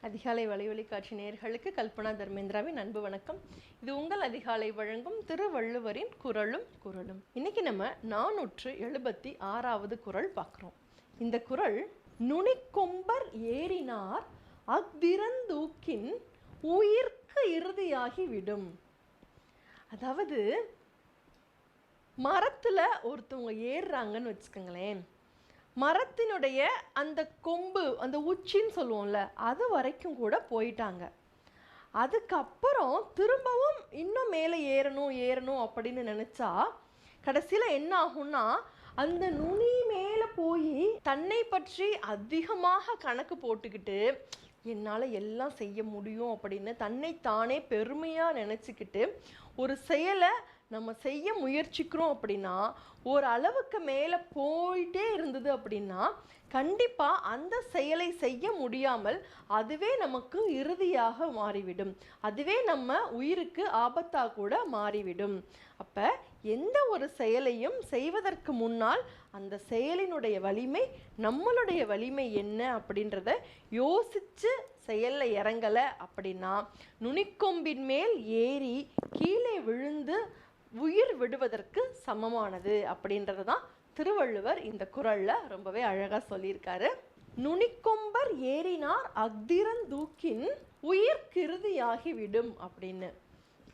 அதிகாலை வலைவழி காட்சி நேர்களுக்கு கல்பனா தர்மேந்திராவின் அன்பு வணக்கம். இது உங்கள் அதிகாலை வழங்கும் திருவள்ளுவரின் குரலும் குரலும். இன்னைக்கு நம்ம நானூற்று எழுபத்தி ஆறாவது குரல் பார்க்குறோம். இந்த குரல் நுனிக்கொம்பர் ஏறினார் அஃதிறந்தூக்கின் உயிர்க்கு இறுதியாகி விடும் அதாவது மரத்துல ஒருத்தவங்க ஏறுறாங்கன்னு வச்சுக்கோங்களேன். மரத்தினுடைய அந்த கொம்பு அந்த உச்சின்னு சொல்லுவோம்ல அது வரைக்கும் கூட போயிட்டாங்க. அதுக்கப்புறம் திரும்பவும் இன்னும் மேலே ஏறணும் ஏறணும் அப்படின்னு நினச்சா கடைசியில் என்ன ஆகும்னா அந்த நுனி போய் தன்னை பற்றி அதிகமாக கணக்கு போட்டுக்கிட்டு என்னால் எல்லாம் செய்ய முடியும் அப்படின்னு தன்னை தானே பெருமையாக நினச்சிக்கிட்டு ஒரு செயலை நம்ம செய்ய முயற்சிக்கிறோம் அப்படின்னா ஒரு அளவுக்கு மேலே போயிட்டே இருந்தது அப்படின்னா கண்டிப்பாக அந்த செயலை செய்ய முடியாமல் அதுவே நமக்கு இறுதியாக மாறிவிடும். அதுவே நம்ம உயிருக்கு ஆபத்தாக கூட மாறிவிடும். அப்போ எந்த ஒரு செயலையும் செய்வதற்கு முன்னால் அந்த செயலினுடைய வலிமை நம்மளுடைய வலிமை என்ன அப்படின்றத யோசித்து செயலில் இறங்கலை அப்படின்னா நுனிக்கொம்பின் மேல் ஏறி கீழே விழுந்து உயிர் விடுவதற்கு சமமானது அப்படின்றது தான் திருவள்ளுவர் இந்த குறளில் ரொம்பவே அழகாக சொல்லியிருக்காரு. நுனிக்கொம்பர் ஏறினார் அக்திரந்தூக்கின் உயிர் கிருதியாகிவிடும் அப்படின்னு.